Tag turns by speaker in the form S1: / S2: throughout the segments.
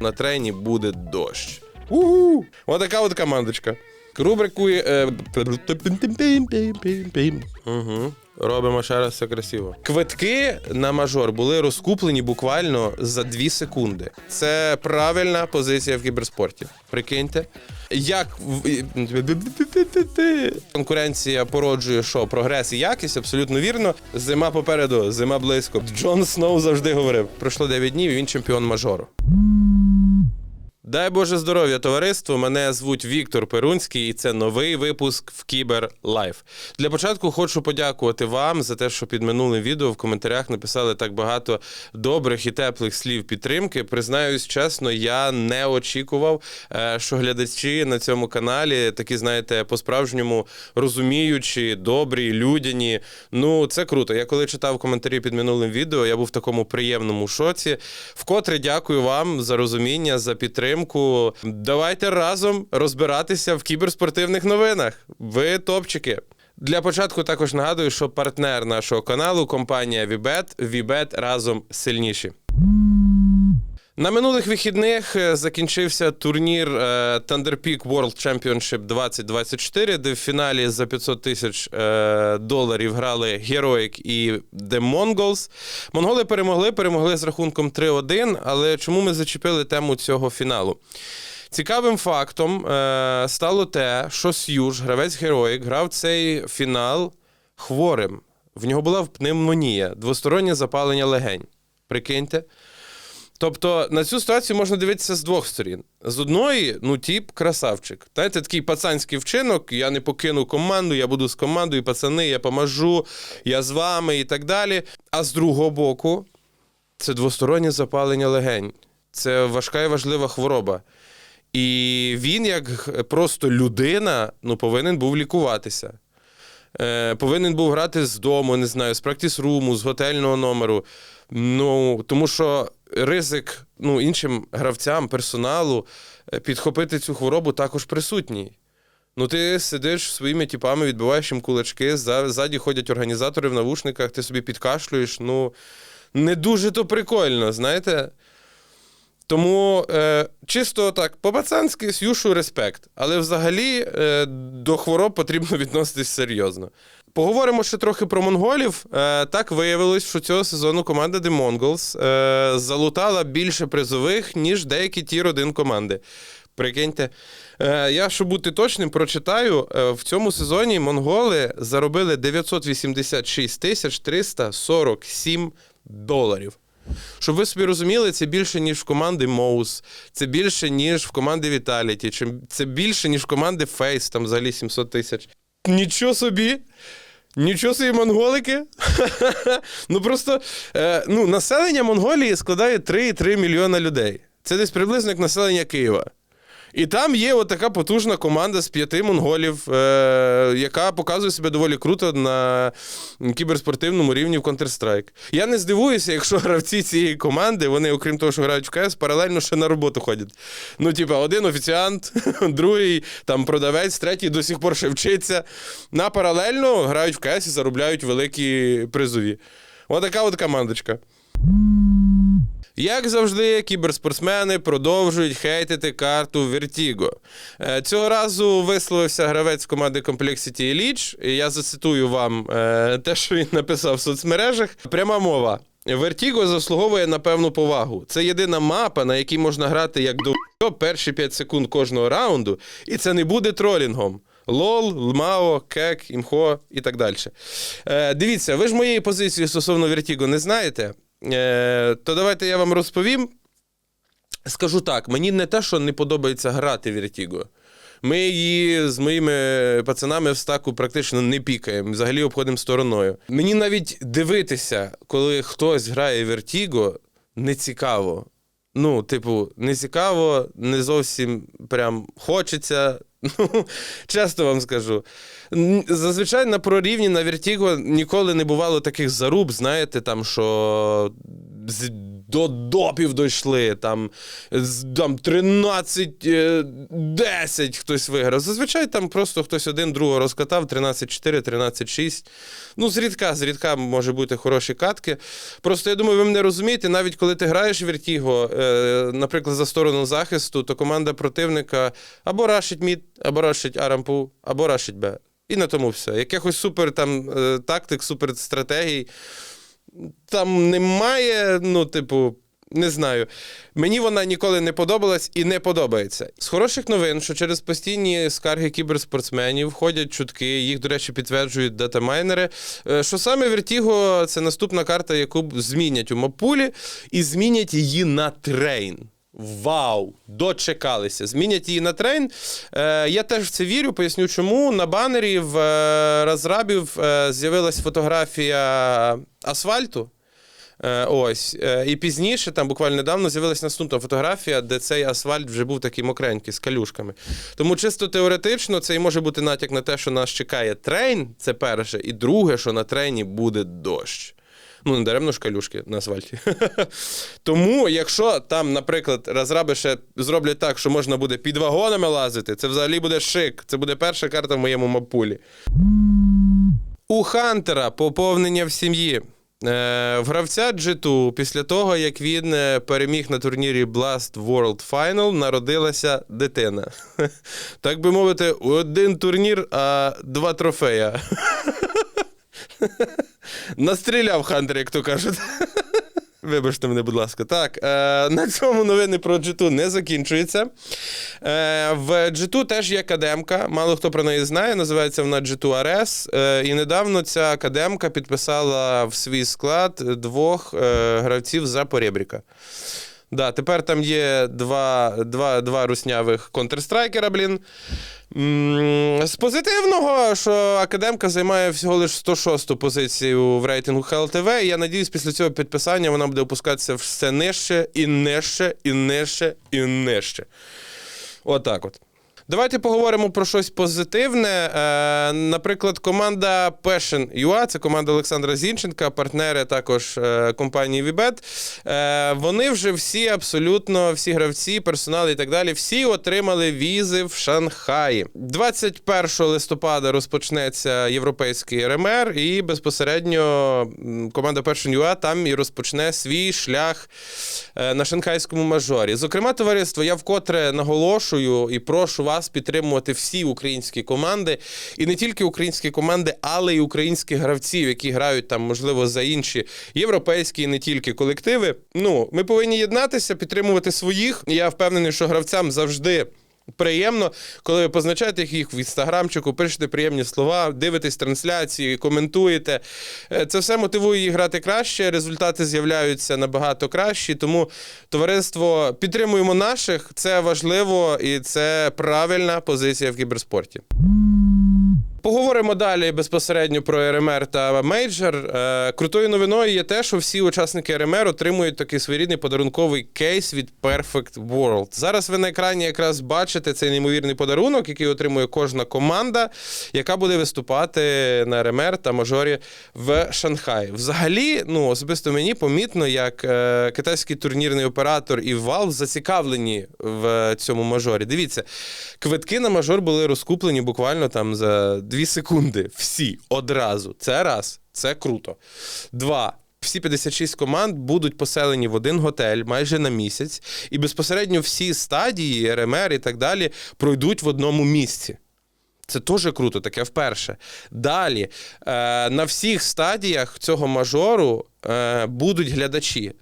S1: на трені буде дощ. Угу. Отака от командочка. Рубрику. Е... Угу. Робимо ще раз все красиво. Квитки на мажор були розкуплені буквально за 2 секунди. Це правильна позиція в кіберспорті. Прикиньте. Як конкуренція породжує що? Прогрес і якість, абсолютно вірно. Зима попереду, зима близько. Джон Сноу завжди говорив: пройшло 9 днів і він чемпіон мажору. Дай Боже здоров'я, товариство. Мене звуть Віктор Перунський, і це новий випуск в Кібер Лайф. Для початку хочу подякувати вам за те, що під минулим відео в коментарях написали так багато добрих і теплих слів підтримки. Признаюсь чесно, я не очікував, е, що глядачі на цьому каналі такі, знаєте, по-справжньому розуміючі, добрі, людяні. Ну, це круто. Я коли читав коментарі під минулим відео, я був в такому приємному шоці. Вкотре дякую вам за розуміння, за підтримку. Давайте разом розбиратися в кіберспортивних новинах. Ви топчики. Для початку також нагадую, що партнер нашого каналу компанія Вібет Вібет разом сильніші. На минулих вихідних е, закінчився турнір е, Thunder Peak World Championship 2024, де в фіналі за 500 тисяч е, доларів грали Heroic і The Mongols. Монголи перемогли, перемогли з рахунком 3-1. Але чому ми зачепили тему цього фіналу? Цікавим фактом стало те, що С'юж, гравець Heroic, грав цей фінал хворим. В нього була пневмонія, двостороннє запалення легень. Прикиньте. Тобто на цю ситуацію можна дивитися з двох сторін. З одної, ну, тіп красавчик. Знаєте, такий пацанський вчинок, я не покину команду, я буду з командою, пацани, я поможу, я з вами і так далі. А з другого боку, це двостороннє запалення легень. Це важка і важлива хвороба. І він, як просто людина, ну, повинен був лікуватися. Е, повинен був грати з дому, не знаю, з практис-руму, з готельного номеру. Ну, тому що ризик ну, іншим гравцям, персоналу е, підхопити цю хворобу також присутній. Ну, ти сидиш своїми тіпами, відбиваєш їм кулачки, ззаді ходять організатори в навушниках, ти собі підкашлюєш. Ну, не дуже то прикольно, знаєте. Тому е, чисто так, по-пацанськи, Сюшу респект. Але взагалі е, до хвороб потрібно відноситись серйозно. Поговоримо ще трохи про монголів. Е, так виявилось, що цього сезону команда The Mongols е, залутала більше призових, ніж деякі тір 1 команди. Прикиньте. Е, я, щоб бути точним, прочитаю: Е, в цьому сезоні монголи заробили 986 тисяч 347 доларів. Щоб ви собі розуміли, це більше, ніж в команди Моус, це більше, ніж в команди Vitality, це більше, ніж в команди Face, там взагалі 700 тисяч. Нічого собі! Нічого собі монголики. ну просто е, ну, населення Монголії складає 3,3 мільйона людей. Це десь приблизно як населення Києва. І там є от така потужна команда з п'яти монголів, е, яка показує себе доволі круто на кіберспортивному рівні в Counter-Strike. Я не здивуюся, якщо гравці цієї команди, вони, окрім того, що грають в КС, паралельно ще на роботу ходять. Ну, типа, один офіціант, другий там продавець, третій до сих пор ще вчиться. На паралельно грають в КС і заробляють великі призові. Отака от командочка. Як завжди, кіберспортсмени продовжують хейтити карту Vertigo. Е, Цього разу висловився гравець команди Complexity Elite. Я зацитую вам е, те, що він написав в соцмережах. Пряма мова. Vertigo заслуговує на певну повагу. Це єдина мапа, на якій можна грати як до перші 5 секунд кожного раунду, і це не буде тролінгом. Лол, Лмао, Кек, Імхо і так далі. Е, дивіться, ви ж моєї позиції стосовно Vertigo не знаєте. Е, то давайте я вам розповім. Скажу так: мені не те, що не подобається грати в Vertigo. Ми її з моїми пацанами в стаку практично не пікаємо, взагалі обходимо стороною. Мені навіть дивитися, коли хтось грає в Vertigo, не цікаво. Ну, типу, не цікаво, не зовсім прям хочеться. Ну, чесно вам скажу. Зазвичай на прорівні на Vertigo ніколи не бувало таких заруб, знаєте, там, що до допів дійшли. Там, там 13-10 хтось виграв. Зазвичай там просто хтось один другого розкатав 13-4, 13-6. Ну, зрідка, зрідка може бути хороші катки. Просто я думаю, ви мене розумієте, навіть коли ти граєш Вертіго, е, наприклад, за сторону захисту, то команда противника або рашить мід, або рашить арампу, або рашить Б. І на тому все. Якихось супер там е, тактик, супер стратегій там немає, ну, типу. Не знаю. Мені вона ніколи не подобалась і не подобається. З хороших новин, що через постійні скарги кіберспортсменів ходять чутки, їх, до речі, підтверджують датамайнери. е, Що саме Vertigo – це наступна карта, яку змінять у мапулі, і змінять її на трейн. Вау! Дочекалися. Змінять її на трейн. Е, я теж в це вірю, поясню чому. На банері в е, розрабів е, з'явилась фотографія асфальту. Е, ось. Е, і пізніше, там буквально недавно, з'явилася наступна фотографія, де цей асфальт вже був такий мокренький, з калюшками. Тому чисто теоретично це і може бути натяк на те, що нас чекає трейн, це перше, і друге, що на трейні буде дощ. Ну, не даремно ж калюшки на асфальті. Тому, якщо там, наприклад, розраби ще зроблять так, що можна буде під вагонами лазити, це взагалі буде шик. Це буде перша карта в моєму мапулі. У Хантера поповнення в сім'ї. Е, В гравця G2 після того, як він е, переміг на турнірі Blast World Final, народилася дитина. Так би мовити, один турнір, а два трофея. Настріляв Хантер, як то кажуть. Вибачте мене, будь ласка. Так, е, на цьому новини про G2 не закінчуються. Е, в G2 теж є академка, мало хто про неї знає, називається вона G2 RS. Е, і недавно ця академка підписала в свій склад двох е, гравців за Поребріка. Да, тепер там є два, два, два руснявих контрстрайкера, блін. З позитивного, що академка займає всього лише 106 позицію в рейтингу ХЛТВ. І я надіюсь, після цього підписання вона буде опускатися все нижче і нижче, і нижче, і нижче. Отак от. Давайте поговоримо про щось позитивне. Е, наприклад, команда Passion UA, це команда Олександра Зінченка, партнери також е, компанії Vibet. Е, вони вже всі, абсолютно, всі гравці, персонал і так далі, всі отримали візи в Шанхаї. 21 листопада розпочнеться європейський РМР, і безпосередньо команда Passion UA там і розпочне свій шлях на шанхайському мажорі. Зокрема, товариство, я вкотре наголошую і прошу вас підтримувати всі українські команди, і не тільки українські команди, але й українських гравців, які грають там, можливо, за інші європейські і не тільки колективи. Ну, ми повинні єднатися, підтримувати своїх. Я впевнений, що гравцям завжди. Приємно, коли ви позначаєте їх в інстаграмчику, пишете приємні слова, дивитесь трансляції, коментуєте. Е, Це все мотивує їх грати краще, результати з'являються набагато кращі. Тому товариство підтримуємо наших. Це важливо і це правильна позиція в кіберспорті. Поговоримо далі безпосередньо про РМР та мейджор. Е, крутою новиною є те, що всі учасники РМР отримують такий своєрідний подарунковий кейс від Perfect World. Зараз ви на екрані якраз бачите цей неймовірний подарунок, який отримує кожна команда, яка буде виступати на РМР та мажорі в Шанхаї. Взагалі, ну особисто мені помітно, як е, китайський турнірний оператор і Valve зацікавлені в цьому мажорі. Дивіться, квитки на мажор були розкуплені буквально там за 2 секунди. Всі одразу. Це раз, це круто. Два. Всі 56 команд будуть поселені в один готель майже на місяць, і безпосередньо всі стадії, РМР і так далі пройдуть в одному місці. Це теж круто, таке вперше. Далі, е, на всіх стадіях цього мажору е, будуть глядачі.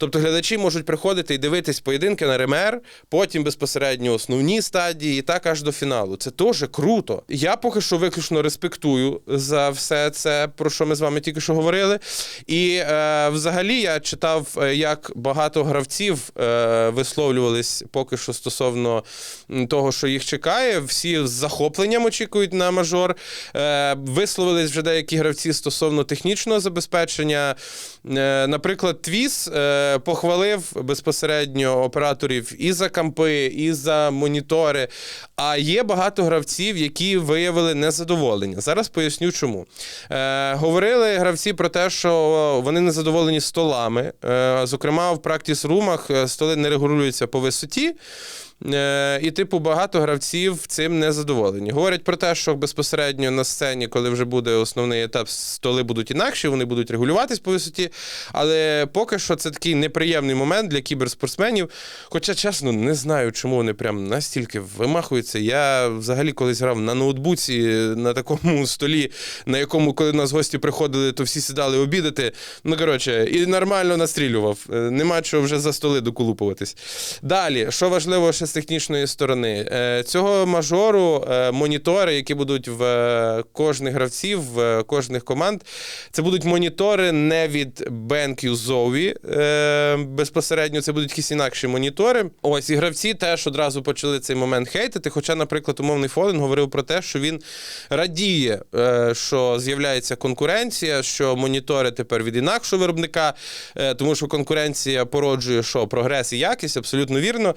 S1: Тобто глядачі можуть приходити і дивитись поєдинки на РМР, потім безпосередньо основні стадії, і так аж до фіналу. Це теж круто. Я поки що виключно респектую за все це, про що ми з вами тільки що говорили. І е, взагалі я читав, е, як багато гравців е, висловлювались поки що стосовно того, що їх чекає. Всі з захопленням очікують на мажор. Е, висловились вже деякі гравці стосовно технічного забезпечення. Е, наприклад, Твіс. Е, похвалив безпосередньо операторів і за кампи, і за монітори. А є багато гравців, які виявили незадоволення. Зараз поясню, чому. Е, говорили гравці про те, що вони незадоволені столами. Е, зокрема, в практіс-румах е, столи не регулюються по висоті. Е, І, типу, багато гравців цим не задоволені. Говорять про те, що безпосередньо на сцені, коли вже буде основний етап, столи будуть інакші, вони будуть регулюватись по висоті. Але поки що це такий неприємний момент для кіберспортсменів. Хоча, чесно, не знаю, чому вони прям настільки вимахуються. Я взагалі колись грав на ноутбуці на такому столі, на якому, коли нас гості приходили, то всі сідали обідати. Ну, коротше, і нормально настрілював. Е, Нема чого вже за столи доколупуватись. Далі, що важливо ще з технічної сторони, Е, цього мажору е, монітори, які будуть в е, кожних гравців, в кожних команд, це будуть монітори не від BenQ Zowie безпосередньо, це будуть якісь інакші монітори. Ось і гравці теж одразу почали цей момент хейтити. Хоча, наприклад, умовний Фолен говорив про те, що він радіє, що з'являється конкуренція, що монітори тепер від інакшого виробника, тому що конкуренція породжує що прогрес і якість, абсолютно вірно.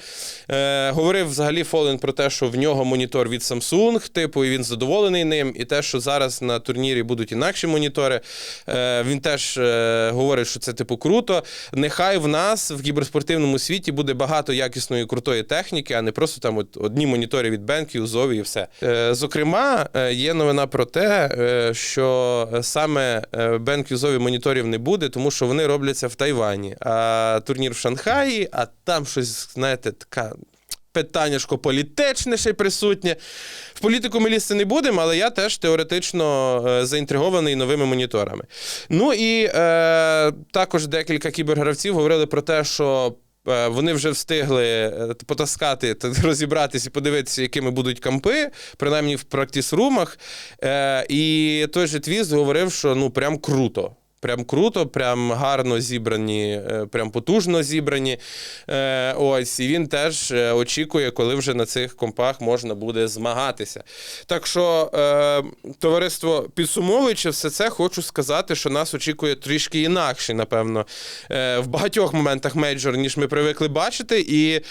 S1: Говорив взагалі Фолен про те, що в нього монітор від Samsung, типу, і він задоволений ним. І те, що зараз на турнірі будуть інакші монітори. Е, він теж е, говорить, що це типу круто. Нехай в нас в кіберспортивному світі буде багато якісної крутої техніки, а не просто там от одні монітори від BenQ, Zowie і все. Е, зокрема, е, є новина про те, е, що саме BenQ моніторів не буде, тому що вони робляться в Тайвані. А турнір в Шанхаї, а там щось, знаєте, така питанняшко політичне ще й присутнє. В політику ми лізти не будемо, але я теж теоретично е, заінтригований новими моніторами. Ну і е, також декілька кібергравців говорили про те, що. е, Вони вже встигли е, потаскати, та розібратися і подивитися, якими будуть кампи, принаймні в практіс-румах. І той же Твіст говорив, що ну прям круто. Прям круто, прям гарно зібрані, е, прям потужно зібрані. Е, Ось, і він теж е, очікує, коли вже на цих компах можна буде змагатися. Так що, товариство, підсумовуючи все це, хочу сказати, що нас очікує трішки інакше, напевно, в багатьох моментах мейджор, ніж ми привикли бачити. І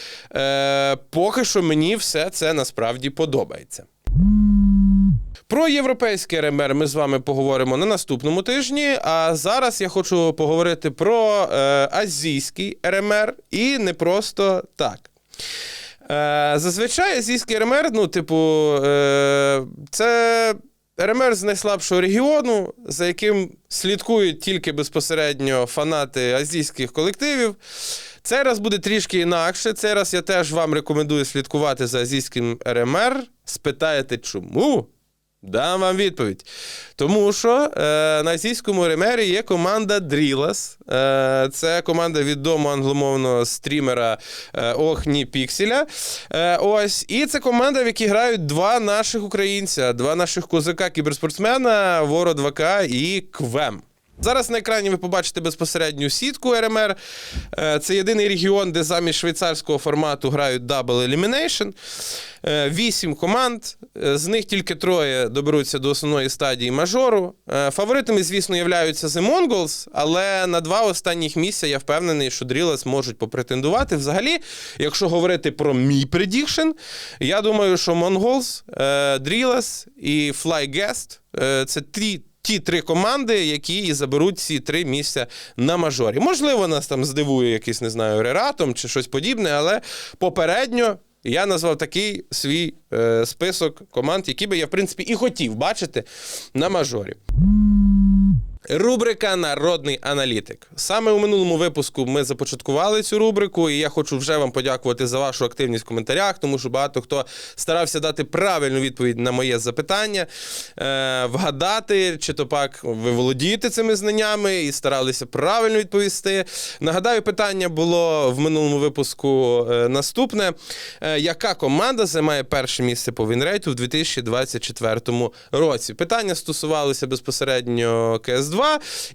S1: поки що мені все це насправді подобається. Про європейський РМР ми з вами поговоримо на наступному тижні. А зараз я хочу поговорити про е, азійський РМР і не просто так. Е, зазвичай азійський РМР, ну, типу, е, це РМР з найслабшого регіону, за яким слідкують тільки безпосередньо фанати азійських колективів. Цей раз буде трішки інакше. Цей раз я теж вам рекомендую слідкувати за азійським РМР. Спитаєте, чому? Дам вам відповідь. Тому що е, на азійському ремері є команда Дрілас. Е, це команда відомого англомовного стрімера е, Охні Пікселя. Е, ось. І це команда, в якій грають два наших українця, два наших козака кіберспортсмена Воро 2К і Квем. Зараз на екрані ви побачите безпосередню сітку РМР. Е, Це єдиний регіон, де замість швейцарського формату грають Double Elimination. Е, Вісім команд, е, з них тільки троє доберуться до основної стадії мажору. Фаворитами, звісно, являються The Mongols, але на два останніх місця я впевнений, що Drillaz можуть попретендувати. Взагалі, якщо говорити про мій предікшн, я думаю, що Mongols, Drillaz і FlyGuest – це ті ті три команди, які і заберуть ці три місця на мажорі. Можливо, нас там здивує якийсь, не знаю, рератом чи щось подібне, але попередньо. Я назвав такий свій е, список команд, які би я, в принципі, і хотів бачити на мажорі. Рубрика Народний аналітик. Саме у минулому випуску ми започаткували цю рубрику, і я хочу вже вам подякувати за вашу активність в коментарях, тому що багато хто старався дати правильну відповідь на моє запитання, е, вгадати, чи то пак ви володієте цими знаннями і старалися правильно відповісти. Нагадаю, питання було в минулому випуску е, наступне: Е, яка команда займає перше місце по вінрейту в 2024 році? Питання стосувалося безпосередньо КС2,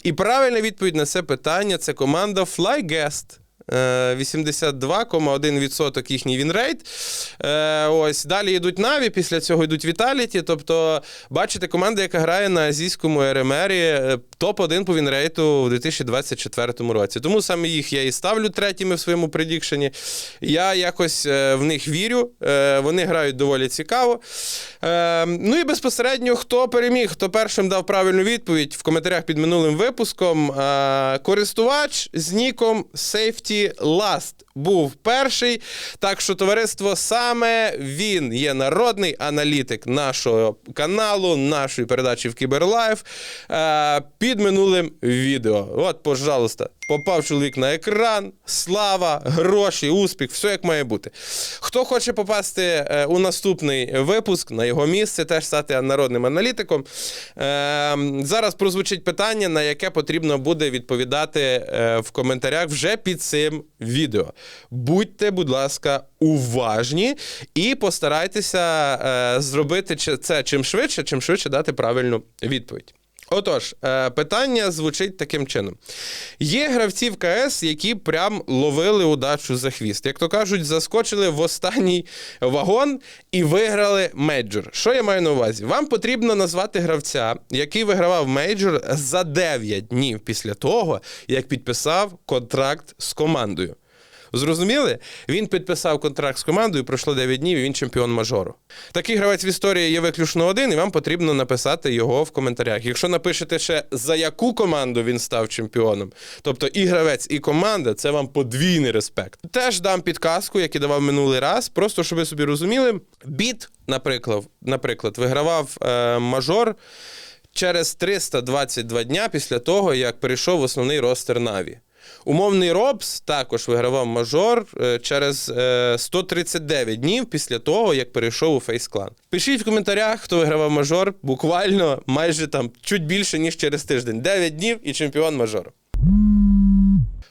S1: і правильна відповідь на це питання це команда FlyGuest. Е, 82,1% їхній вінрейт. Е, ось далі йдуть Наві, після цього йдуть Віталіті. Тобто, бачите, команда, яка грає на азійському РМР, е, топ-1 по вінрейту в 2024 році. Тому саме їх я і ставлю третіми в своєму предікшені. Я якось е, в них вірю. Вони грають доволі цікаво. Ну і безпосередньо, хто переміг, хто першим дав правильну відповідь в коментарях під минулим випуском. Користувач з ніком Safety Last був перший. Так що, товариство, саме він є народний аналітик нашого каналу, нашої передачі в Кіберлайф е, під минулим відео. От, пожалуйста, попав чоловік на екран, слава, гроші, успіх, все як має бути. Хто хоче попасти е, у наступний випуск на його місце, теж стати народним аналітиком. Е, зараз прозвучить питання, на яке потрібно буде відповідати в коментарях вже під цим відео. Будьте, будь ласка, уважні і постарайтеся е, зробити це чим швидше, чим швидше дати правильну відповідь. Отож, е, питання звучить таким чином: є гравці в КС, які прям ловили удачу за хвіст. Як то кажуть, заскочили в останній вагон і виграли мейджор. Що я маю на увазі? Вам потрібно назвати гравця, який вигравав мейджор за 9 днів після того, як підписав контракт з командою. Зрозуміли? Він підписав контракт з командою, пройшло 9 днів, і він чемпіон мажору. Такий гравець в історії є виключно один, і вам потрібно написати його в коментарях. Якщо напишете ще за яку команду він став чемпіоном, тобто і гравець, і команда, це вам подвійний респект. Теж дам підказку, як і давав минулий раз, просто щоб ви собі розуміли. Біт, наприклад, наприклад, вигравав е, мажор через 322 дня після того, як перейшов в основний ростер Наві. Умовний Робс також вигравав мажор е, через е, 139 днів після того, як перейшов у фейс-клан. Пишіть в коментарях, хто вигравав мажор, буквально майже там чуть більше, ніж через тиждень. 9 днів і чемпіон мажору.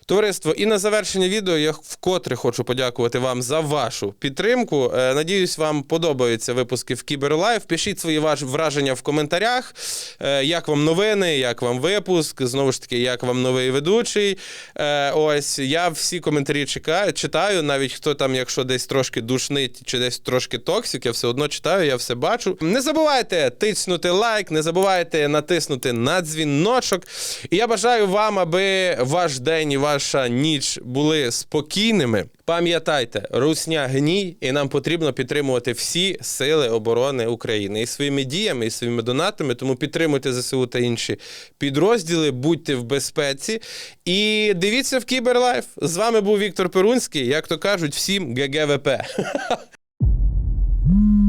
S1: Товариство, і на завершення відео я вкотре хочу подякувати вам за вашу підтримку. Е, Надіюсь, вам подобаються випуски в Кіберлайф. Пишіть свої важ- враження в коментарях. Е, Як вам новини, як вам випуск, знову ж таки, як вам новий ведучий. Е, Ось я всі коментарі чекаю, читаю, навіть хто там, якщо десь трошки душнить чи десь трошки токсик, я все одно читаю, я все бачу. Не забувайте тиснути лайк, не забувайте натиснути на дзвіночок. І я бажаю вам, аби ваш день і ваша ніч були спокійними. Пам'ятайте, русня гній, і нам потрібно підтримувати всі сили оборони України і своїми діями, і своїми донатами. Тому підтримуйте ЗСУ та інші підрозділи, будьте в безпеці і дивіться в Кіберлайф. З вами був Віктор Перунський. Як то кажуть, всім ГГВП.